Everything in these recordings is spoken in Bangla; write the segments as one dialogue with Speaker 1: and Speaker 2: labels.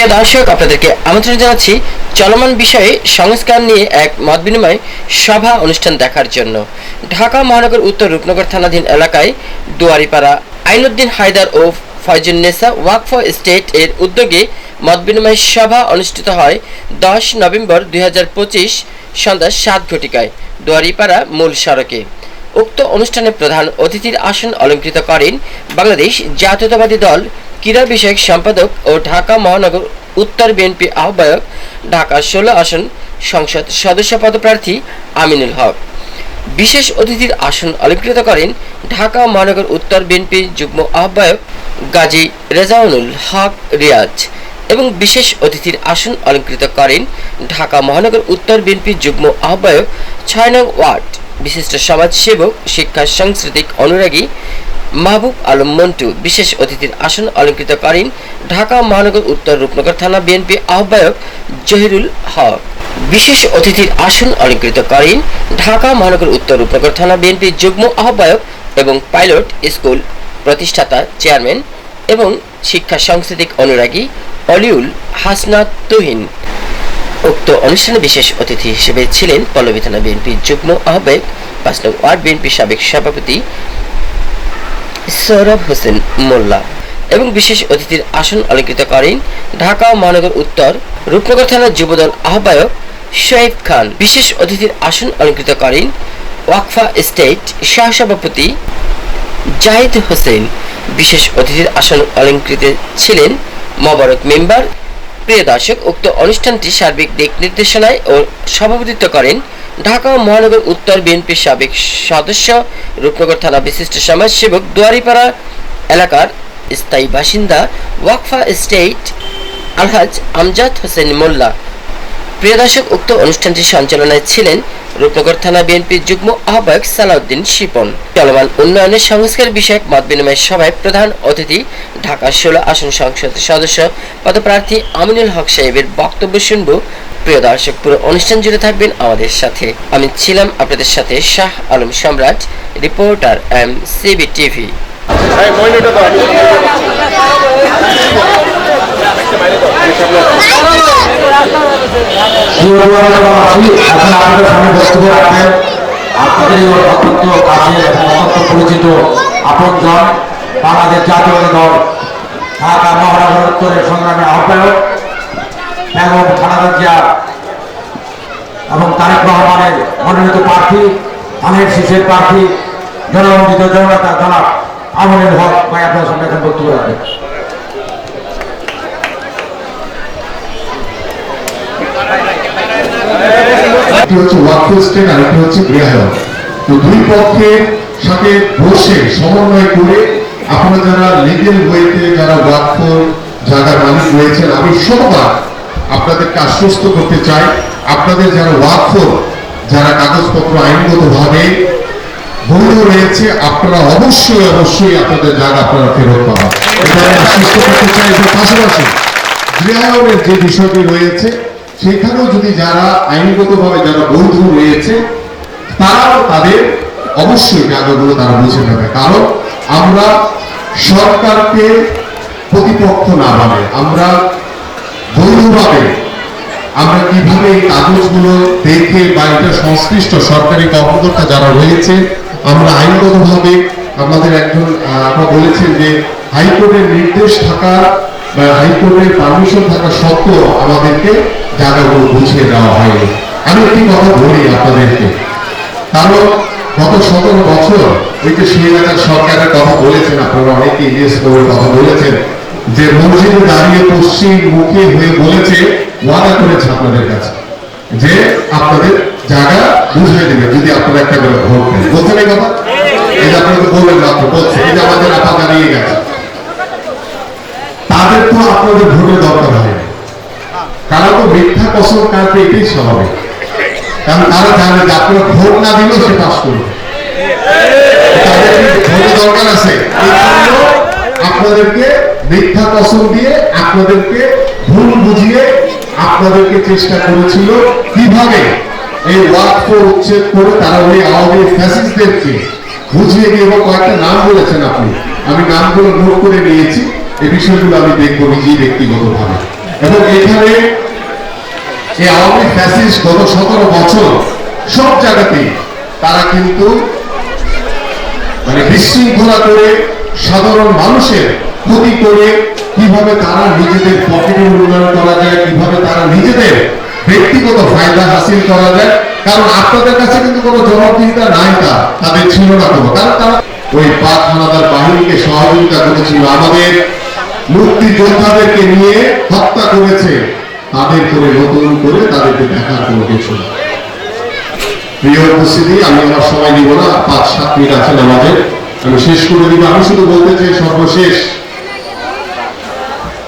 Speaker 1: প্রিয় দর্শক, আপনাদেরকে আমন্ত্রণ জানাচ্ছি চলমান বিষয়ে সংস্কার নিয়ে এক মত বিনিময় সভা অনুষ্ঠান দেখার জন্য। ঢাকা মহানগর উত্তর রূপনগর থানাধীন এলাকায় দুয়ারিপাড়া আইনুদ্দিন হায়দার ও ফয়জুন্নেসা ফর স্টেট এর উদ্যোগে মত বিনিময় সভা অনুষ্ঠিত হয় দশ নভেম্বর দুই হাজার পঁচিশ সন্ধ্যা সাত ঘটিকায় দুয়ারিপাড়া মূল সড়কে। উক্ত অনুষ্ঠানে প্রধান অতিথির আসন অলঙ্কৃত করেন বাংলাদেশ জাতীয়তাবাদী দল ক্রীড়া বিষয়ক সম্পাদক ও ঢাকা মহানগর উত্তর বিএনপি আহ্বায়ক, ঢাকা ষোলো আসন সংসদ সদস্য পদপ্রার্থী আমিনুল হক। বিশেষ অতিথির আসন অলঙ্কৃত করেন ঢাকা মহানগর উত্তর বিএনপি যুগ্ম আহ্বায়ক গাজী রেজাউনুল হক রিয়াজ এবং বিশেষ অতিথির আসন অলঙ্কৃত করেন ঢাকা মহানগর উত্তর বিএনপি যুগ্ম আহ্বায়ক ছয় নং ওয়ার্ড। বিশিষ্ট সমাজসেবক, শিক্ষা, সাংস্কৃতিক অনুরাগী মাহবুব আলম মন্টু, বিশেষ অতিথির আসন অলঙ্কৃত করেন ঢাকা মহানগর উত্তর রূপনগর থানা বিএনপি আহ্বায়ক জহিরুল হক। বিশেষ অতিথির আসন অলঙ্কৃত করেন ঢাকা মহানগর উত্তর রূপনগর থানা বিএনপি যুগ্ম আহ্বায়ক এবং পাইলট স্কুল প্রতিষ্ঠাতা চেয়ারম্যান এবং শিক্ষা সাংস্কৃতিক অনুরাগী অলিউল হাসনাত তুহিন। উক্ত অনুষ্ঠানে বিশেষ অতিথি হিসেবে ছিলেন পল্লবী থানা বিএনপি যুগ্ম আহ্বায়ক পাঁচ নং ওয়ার্ড বিএনপি সাবেক সভাপতি সৌরভ হোসেন মোল্লা এবং বিশেষ অতিথির আসন অলঙ্কৃত করেন ঢাকা মহানগর উত্তর রূপনগর থানার যুবদল আহ্বায়ক শোয়েব খান। বিশেষ অতিথির আসন অলঙ্কৃত করেন ওয়াকফা স্টেট সহসভাপতি জাহিদ হোসেন। বিশেষ অতিথির আসন অলঙ্কৃত ছিলেন মোবারক মেম্বার, প্রিয় দর্শক, উক্ত অনুষ্ঠানটি সার্বিক দিক নির্দেশনায় ও সভাপতিত্ব করেন ঢাকা মহানগর উত্তর বিএনপির সাবেক সদস্য, রূপনগর থানা বিশিষ্ট সমাজসেবক, দুয়ারিপাড়া এলাকার স্থায়ী বাসিন্দা, ওয়াকফা স্টেট আলহাজ আমজাদ হোসেন মোল্লা। প্রিয় দর্শক, উক্ত অনুষ্ঠানটি সঞ্চালনায় ছিলেন রূপনগর থানা বিএনপির যুগ্ম আহ্বায়ক সালাউদ্দিন শিপন। চলমান উন্নয়নের সংস্কার বিষয়ক মত বিনিময় সভায় প্রধান অতিথি ঢাকা ষোলো আসন সংসদের সদস্য পদপ্রার্থী আমিনুল হক সাহেবের বক্তব্য শুনব প্রিয় দর্শক পুরো অনুষ্ঠান জুড়ে থাকবেন আমাদের সাথে। আমি ছিলাম আপনাদের সাথে শাহ আলম সম্রাট রিপোর্টার এম সিবি টিভি।
Speaker 2: পরিচিত আপনজন বাংলাদেশ জাতীয় দল ঢাকা মহানগর উত্তরের সংগ্রামী আহ্বায়ক এবং খালেদা এবং তারেক রহমানের মনোনীত প্রার্থী ধানের শীষের প্রার্থী জনমন্ডিত জননেতা জনাব আমনুল হক ভাই, আপনার সামনে এখন বক্তব্য রাখবেন।
Speaker 3: হচ্ছে দুই বসে সমন্বয় করে আপনারা যারা লিগেল ওয়েতে যারা ওয়াকফ জায়গার মালিক রয়েছেন, আমি শতবার আপনাদেরকে আশ্বস্ত করতে চাই, আপনাদের যারা ওয়াকফ, যারা কাগজপত্র আইনগতভাবে বৈধ রয়েছে আপনারা অবশ্যই অবশ্যই আপনাদের জায়গা আপনারা ফেরত পাবেন। এটা আশ্বস্ত করতে চাই এর পাশাপাশি গৃহায়নের যে বিষয়টি রয়েছে, সেখানেও যদি যারা আইনগতভাবে যারা বৈধ রয়েছে, তারাও তাদের অবশ্যই জায়গাগুলো তারা বুঝে নেবে। কারণ আমরা সরকারকে প্রতিপক্ষ না মানে আমরা বৈধভাবে আমরা কীভাবে এই কাগজগুলো দেখে বা এটা সংশ্লিষ্ট সরকারি কর্মকর্তা যারা রয়েছে, আমরা আইনগতভাবে আমাদের একজন আপনারা বলেছেন যে হাইকোর্টের নির্দেশ থাকা বা হাইকোর্টের পারমিশন থাকা সত্ত্বেও আমাদেরকে জায়গাগুলো বুঝিয়ে দেওয়া হয়নি। আমি একটি কথা বলি আপনাদেরকে। কারণ গত সতেরো বছর ওই যে শ্রীলঙ্কার সরকারের কথা বলেছেন, আপনারা অনেকে ইংরেজ কথা বলেছেন যে মসজিদে দাঁড়িয়ে পশ্চিম মুখে হয়ে বলেছে, ওয়াদা করেছে আপনাদের কাছে যে আপনাদের জায়গা বুঝিয়ে দেবে, যদি আপনারা একটা করে ভোট দেন। বলছেন এই কথা? এই যে আপনারা বললেন মাত্র বলছে এই যে আমাদের আপা দাঁড়িয়ে গেছে। তাদের তো আপনাদের ভোটের দরকার হয়। তারা তো মিথ্যা কসম কাটবে এটাই স্বাভাবিক। কারণ তারা জানে যে আপনারা ভোট না দিলেও সে পাস করবে। তাদের ভোটের দরকার আছে? আপনাদেরকে মিথ্যা কসম দিয়ে আপনাদেরকে ভুল বুঝিয়ে আপনাদেরকে চেষ্টা করেছিল কীভাবে এই ওয়ার্ক উচ্ছেদ করে তারা ওই আওয়ামী ফ্যাসিস্টদেরকে বুঝিয়ে দিয়ে এবং কয়েকটা নাম বলেছেন আপনি। আমি নামগুলো নোট করে নিয়েছি, এই বিষয়গুলো আমি দেখব নিজেই ব্যক্তিগতভাবে। এবং এখানে এই আওয়ামী ফ্যাসিস্ট গত সতেরো বছর সব জায়গাতেই তারা কিন্তু মানে বিশৃঙ্খলা করে সাধারণ মানুষের ক্ষতি করে কীভাবে তারা নিজেদের পকেটের উন্নয়ন করা যায়, কীভাবে তারা নিজেদের ব্যক্তিগত ফায়দা হাসিল করা যায়, কারণ আপনাদের কাছে কিন্তু কোনো জবাবদিহিতা নাই তা, তাদের ছিল না কোনো কারণ তারা ওই পাক হানাদার বাহিনীকে সহযোগিতা করেছিল। আমাদের মুক্তিযোদ্ধাদেরকে নিয়ে হত্যা করেছে। তাদের করে নতুন করে তাদেরকে দেখার কোনো কিছু না প্রিয় উপস্থিতি, আমি আমার সময় দিব না। পাঁচ সাত মিনিট আছেন আমাদের আমি শেষ করে দিব আমি শুধু বলতে চাই সর্বশেষ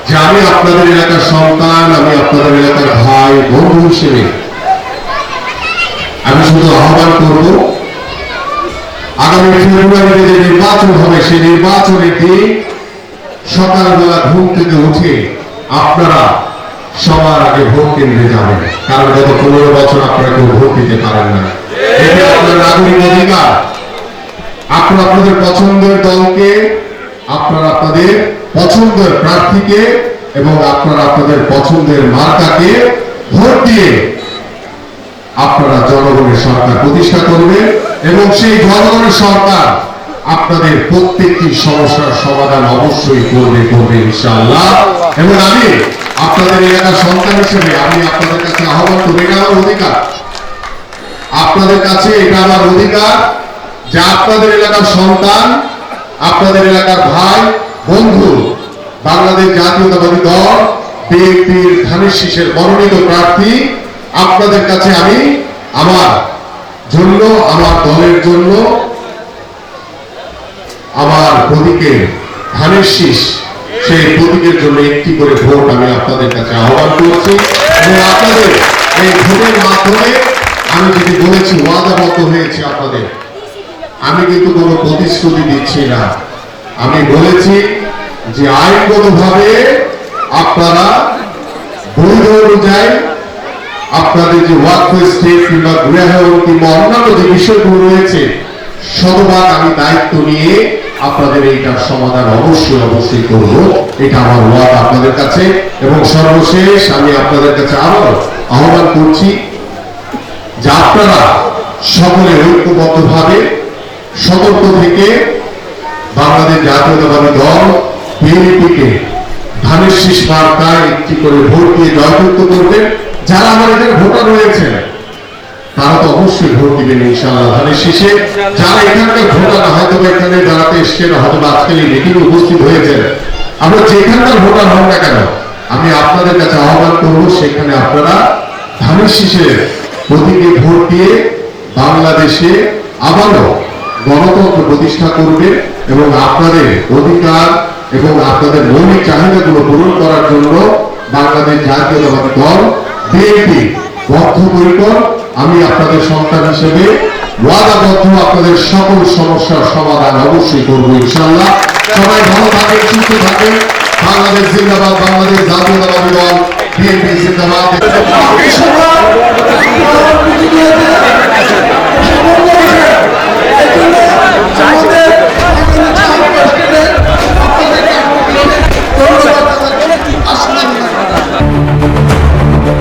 Speaker 3: যে আমি আপনাদের এলাকার সন্তান, আমি আপনাদের এলাকার ভাই, বন্ধু হিসেবে আমি শুধু আহ্বান করব, আগামী ফেব্রুয়ারিতে যে নির্বাচন হবে, সেই নির্বাচনের দিন সকালবেলা ঘুম থেকে উঠে আপনারা সবার আগে ভোট কেন্দ্রে যাবেন। কারণ গত পনেরো বছর আপনারা কেউ ভোট দিতে পারেন না। এটি আপনার নাগরিক অধিকার। আপনারা আপনাদের পছন্দের দলকে আপনারা আপনাদের পছন্দের প্রার্থীকে এবং আপনারা আপনাদের পছন্দের মার্কাকে ভোট দিয়ে আপনারা জনগণের সরকার প্রতিষ্ঠা করবেন এবং সেই জনগণের সরকার আপনাদের প্রত্যেকটি সমস্যার সমাধান অবশ্যই করবে করবে ইনশাআল্লাহ। এবং আমি আপনাদের এলাকার সন্তান হিসেবে আমি আপনাদের কাছে আহ্বান করব, এটা আমার অধিকার। আপনাদের কাছে এটা আমার অধিকার যে আপনাদের এলাকার সন্তান আপনাদের এলাকার ভাই, বন্ধু, বাংলাদেশ জাতীয়তাবাদী দল, বিএনপির ধানের শীষের মনোনীত প্রার্থী, আপনাদের কাছে আমি আমার জন্য, আমার দলের জন্য আমার প্রতীকের ধানের শীষ, সেই প্রতীকের জন্য একটি করে ভোট আমি আপনাদের কাছে আহ্বান করছি। এবং আপনাদের এই ভোটের মাধ্যমে আমি যদি বলেছি, ওয়াদাবদ্ধ হয়েছে আপনাদের। আমি কিন্তু কোনো প্রতিশ্রুতি দিচ্ছি না। আমি বলেছি যে আইনগতভাবে আপনারা বৈধ অনুযায়ী আপনাদের যে ওয়ার্ক স্টেট কিংবা গৃহ কিংবা অন্যান্য যে বিষয়গুলো রয়েছে, শতভাগ আমি দায়িত্ব নিয়ে আপনাদের এইটার সমাধান অবশ্যই অবশ্যই করব। এটা আমার ওয়াদ আপনাদের কাছে। এবং সর্বশেষ আমি আপনাদের কাছে আরও আহ্বান করছি যে আপনারা সকলে ঐক্যবদ্ধভাবে সতর্ক থেকে বাংলাদেশ জাতীয়তাবাদী দল, বিএনপিকে ধানের শীষ মার্কায় একটি করে ভোট দিয়ে জয়যুক্ত করবেন যারা এখানে ভোটার রয়েছেন তারা তো অবশ্যই ভোট দিবেন ইনশাআল্লাহ ধানের শীষে। যারা এখানকার ভোটার, হয়তো এখানে দাঁড়াতে এসছেন, হয়তো এই মিটিংয়ে উপস্থিত হয়েছেন। আমরা যেখানকার ভোটার হন না কেন, আমি আপনাদের কাছে আহ্বান করব, সেখানে আপনারা ধানের শীষের প্রতীকে ভোট দিয়ে বাংলাদেশে আবারও গণতন্ত্র প্রতিষ্ঠা করবে এবং আপনাদের অধিকার এবং আপনাদের মৌলিক চাহিদাগুলো পূরণ করার জন্য বাংলাদেশ জাতীয়তাবাদী দল, বিএনপি বদ্ধপরিকর। আমি আপনাদের সন্তান হিসেবে ওয়াদাবদ্ধ আপনাদের সকল সমস্যার সমাধান অবশ্যই করব ইনশাল্লাহ সবাই ভালো থাকেন, সুস্থ থাকেন। বাংলাদেশ জিন্দাবাদ, বাংলাদেশ জাতীয়তাবাদী দল, বিএনপি জিন্দাবাদ।